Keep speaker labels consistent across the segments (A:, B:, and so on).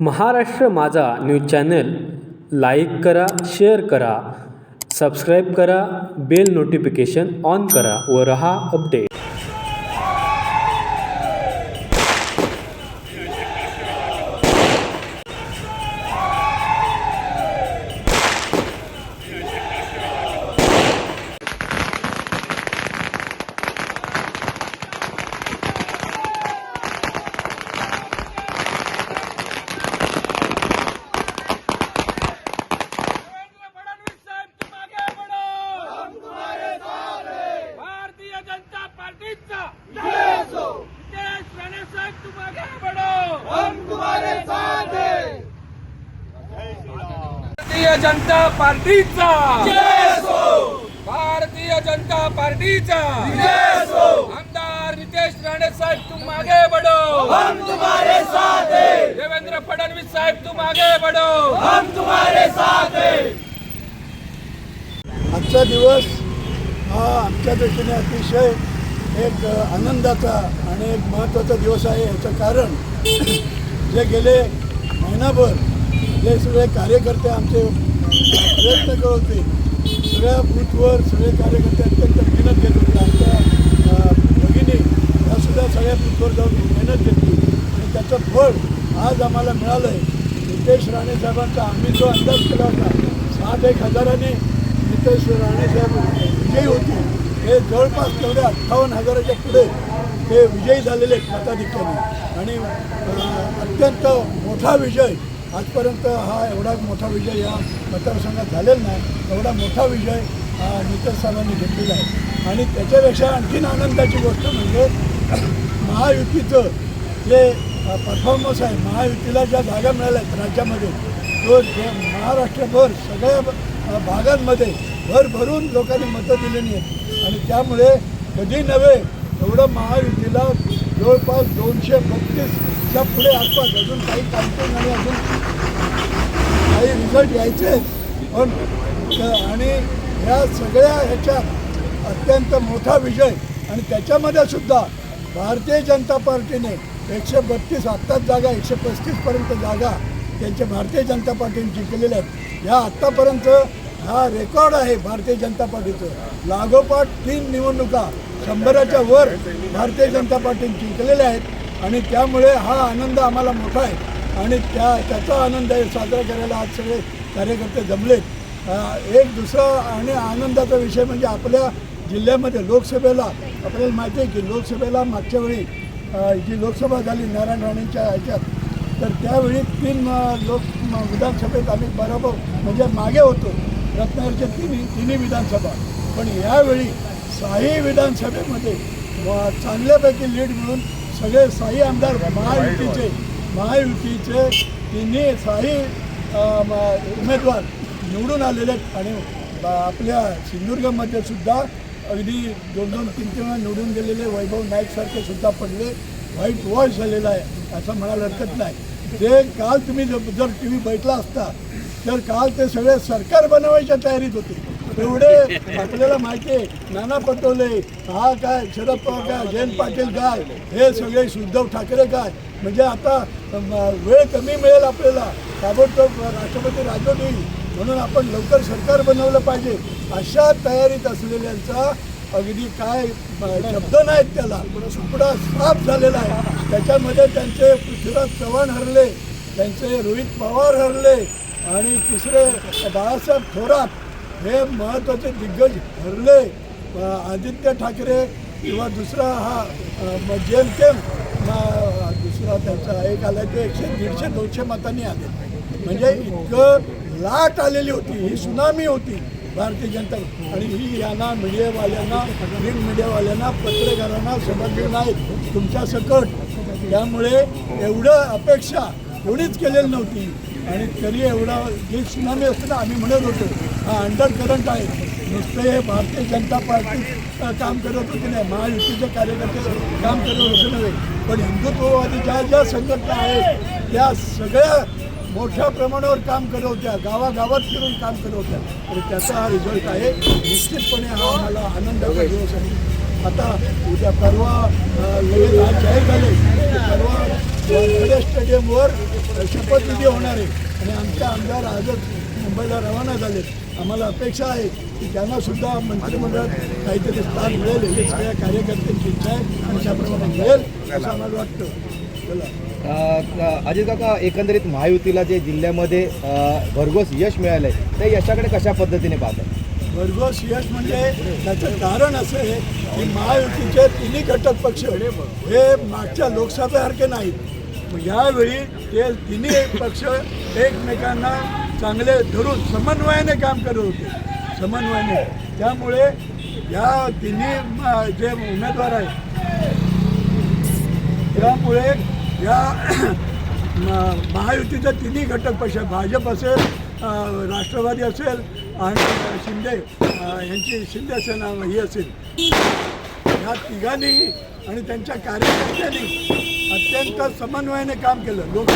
A: महाराष्ट्र माझा news channel like करा share करा सबस्क्राईब करा बेल नोटिफिकेशन ऑन करा व रहा अपडेट
B: देवेंद्र फडणवीस साहेब तुम आगे बढ़ो हम तुम्हारे साथ हैं भारतीय जनता पार्टीचा नितेश राणे साहेब तुम आगे बढ़ो हम तुम्हारे साथ हैं भारतीय जनता पार्टीचा. भारतीय जनता पार्टीचा. आमदार नितेश राणे साहेब तुम आगे बढ़ो हम तुम्हारे साथ हैं. देवेंद्र फडणवीस साहेब तुम आगे बढ़ो हम तुम्हारे साथ हैं.
C: आजचा दिवस हा आमच्या दृष्टीने अतिशय एक आनंदाचा आणि एक महत्त्वाचा दिवस आहे. याचं कारण जे गेले महिनाभर जे सगळे कार्यकर्ते आमचे प्रयत्न करत होते सगळ्या बूथवर सगळे कार्यकर्ते अत्यंत मेहनत घेत होते. आमच्या भगिनी यासुद्धा सगळ्या बूथवर जाऊन मेहनत घेतली आणि त्याचं फळ आज आम्हाला मिळालं आहे नितेश राणे साहेबांचा आम्ही जो अंदाज केला होता साठ एक हजाराने नितेश राणे साहेब विजयी होते हे जवळपास तेवढे अठ्ठावन्न हजाराच्या पुढे ते विजयी झालेले आहेत मताधिक्याने. आणि अत्यंत मोठा विजय आजपर्यंत हा एवढा मोठा विजय या मतदारसंघात झालेला नाही. एवढा मोठा विजय हा नितेश साहेबांनी घेतलेला आहे. आणि त्याच्यापेक्षा आणखीन आनंदाची गोष्ट म्हणजे महायुतीचं जे परफॉर्मन्स आहे महायुतीला ज्या जागा मिळाल्या आहेत राज्यामध्ये तो महाराष्ट्रभर सगळ्या भागांमध्ये भरभरून लोकांनी मतं दिलेली आहेत. आणि त्यामुळे कधी नव्हे एवढं महायुतीला जवळपास दोनशे त्या पुढे आसपास अजून काही काउंटिंग आणि अजून काही रिझल्ट यायचे पण आणि ह्या सगळ्या ह्याच्यात अत्यंत मोठा विजय आणि त्याच्यामध्ये सुद्धा भारतीय जनता पार्टीने एकशे बत्तीस आत्ताच जागा एकशे पस्तीसपर्यंत जागा त्यांच्या भारतीय जनता पार्टीने जिंकलेल्या आहेत. ह्या आत्तापर्यंत हा रेकॉर्ड आहे भारतीय जनता पार्टीचं. लागोपाठ तीन निवडणुका शंभराच्या वर भारतीय जनता पार्टीने जिंकलेल्या आहेत. आणि त्यामुळे हा आनंद आम्हाला मोठा आहे. आणि त्या त्याचा आनंद आहे साजरा करायला आज सगळे कार्यकर्ते जमलेत. एक दुसरा आणि आनंदाचा विषय म्हणजे आपल्या जिल्ह्यामध्ये लोकसभेला आपल्याला माहिती आहे की लोकसभेला मागच्या वेळी जी लोकसभा झाली नारायण राणेंच्या ह्याच्यात तर त्यावेळी तीन लोक विधानसभेत आम्ही बरोबर म्हणजे मागे होतो. रत्नागिरीच्या तिन्ही तिन्ही विधानसभा. पण यावेळी साही विधानसभेमध्ये चांगल्यापैकी लीड मिळून सगळे साई आमदार महायुतीचे महायुतीचे तिन्ही साई उमेदवार निवडून आलेले आहेत आणि आपल्या सिंधुदुर्गमध्ये सुद्धा अगदी दोन दोन तीन तीन वेळा निवडून गेलेले वैभव नाईकसारखे सुद्धा पडले. व्हाईट वॉश झालेला आहे असं म्हणायला हरकत नाही. ते काल तुम्ही जर जर टी व्ही बैठला असता तर काल ते सगळे सरकार बनवायच्या तयारीत होते. एवढे आपल्याला माहिती आहे. नाना पटोले हा काय शरद पवार काय जयंत पाटील काय हे सगळे उद्धव ठाकरे काय? म्हणजे आता वेळ कमी मिळेल आपल्याला. ताबडतोब राष्ट्रपती राजवट येईल. म्हणून आपण लवकर सरकार बनवलं पाहिजे. अशा तयारीत असलेल्यांचा अगदी काय शब्द नाहीत त्याला. सुपडा साफ झालेला आहे. त्याच्यामध्ये त्यांचे पृथ्वीराज चव्हाण हरले त्यांचे रोहित पवार हरले आणि तिसरे बाळासाहेब थोरात हे महत्त्वाचे दिग्गज हरले आदित्य ठाकरे किंवा दुसरा हा जेम केम दुसरा त्यांचा एक आला ते एकशे दीडशे दोनशे मतांनी आले. म्हणजे इतकं लाट आलेली होती ही सुनामी होती भारतीय जनता. आणि ही यांना मीडियावाल्यांना प्रिंट मीडियावाल्यांना पत्रकारांना समजली नाहीत तुमच्या सकट. त्यामुळे एवढं अपेक्षा कोणीच केलेली नव्हती. आणि तरी एवढा जे सुनामी असतं ना आम्ही म्हणत होतो हा अंडर करंट आहे. नुसतं हे भारतीय जनता पार्टी काम करत होते नाही महायुतीचे कार्यकर्ते काम करत होते नव्हे. पण हिंदुत्ववादी ज्या ज्या संघटना आहेत त्या सगळ्या मोठ्या प्रमाणावर काम करत होत्या गावागावात फिरून काम करत होत्या. आणि त्याचा हा रिझल्ट आहे. निश्चितपणे हा आम्हाला आनंदाचा दिवस आहे. आता उद्या परवा लगेच आज जाहीर झाले परवा स्टेडियमवर शपथविधी होणार आहे. आणि आमचे आमदार आजच मुंबईला रवाना झालेत. आम्हाला अपेक्षा आहे की त्यांना सुद्धा मंत्रिमंडळात काहीतरी स्थान मिळेल. हे सगळ्या कार्यकर्त्यांची इच्छा आहे आणि त्याप्रमाणे मिळेल असं आम्हाला वाटतं.
D: अजित काका एकंदरीत महायुतीला जे जिल्ह्यामध्ये भरघोस यश मिळालंय त्या यशाकडे कशा पद्धतीने पाहतात
C: भरघोस यश म्हणजे त्याचं कारण असं आहे की महायुतीचे तिन्ही घटक पक्ष हे मागच्या लोकसभेसारखे नाहीत. यावेळी ते तिन्ही पक्ष एकमेकांना चांगले धरून समन्वयाने काम करत होते. समन्वयाने. त्यामुळे या तिन्ही जे उमेदवार आहेत त्यामुळे या महायुतीचे तिन्ही घटक पक्ष भाजप असेल राष्ट्रवादी असेल आणि शिंदे यांची शिंदे सेना ही असेल. ह्या तिघांनी आणि त्यांच्या कार्यकर्त्यांनी त्यांच्या समन्वयाने काम केलं. लोक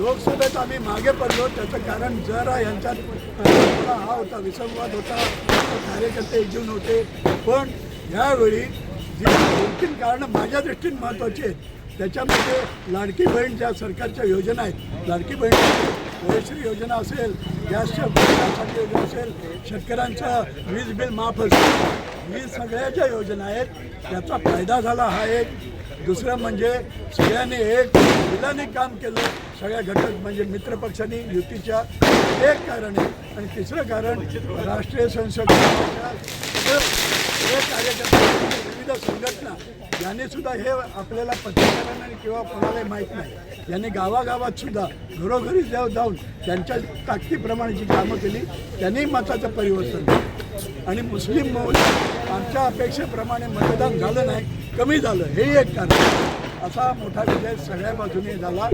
C: लोकसभेत आम्ही मागे पडलो. त्याचं कारण जरा यांच्यात थोडा हा होता विसंवाद होता. कार्यकर्ते एकजून होते पण ह्यावेळी जी दोन तीन कारणं माझ्या दृष्टीने महत्त्वाची आहेत त्याच्यामध्ये लाडकी बहीण ज्या सरकारच्या योजना आहेत लाडकी बहीण वयश्री योजना असेल गॅसच्या बिलासाठी योजना असेल शेतकऱ्यांचं वीज बिल माफ असेल ही सगळ्या ज्या योजना आहेत. त्याचा फायदा झाला हा एक. दुसरं म्हणजे सगळ्यांनी एक दिलाने काम केलं. सगळ्या घटक म्हणजे मित्रपक्षांनी युतीच्या एक कारण. आहे आणि तिसरं कारण राष्ट्रीय संसद. कार्यकर्ते विविध संघटना याने सुद्धा हे आपल्याला पत्रकारांना किंवा कोणालाही माहीत नाही. यांनी गावागावात सुद्धा घरोघरी जाऊ जाऊन त्यांच्या ताकदीप्रमाणे जी कामं केली. त्यांनी मताचं परिवर्तन केलं. आणि मुस्लिम मौल आमच्या अपेक्षेप्रमाणे मतदान झालं नाही कमी झालं. हे एक कारण असा मोठा विजय सगळ्या बाजूने झाला.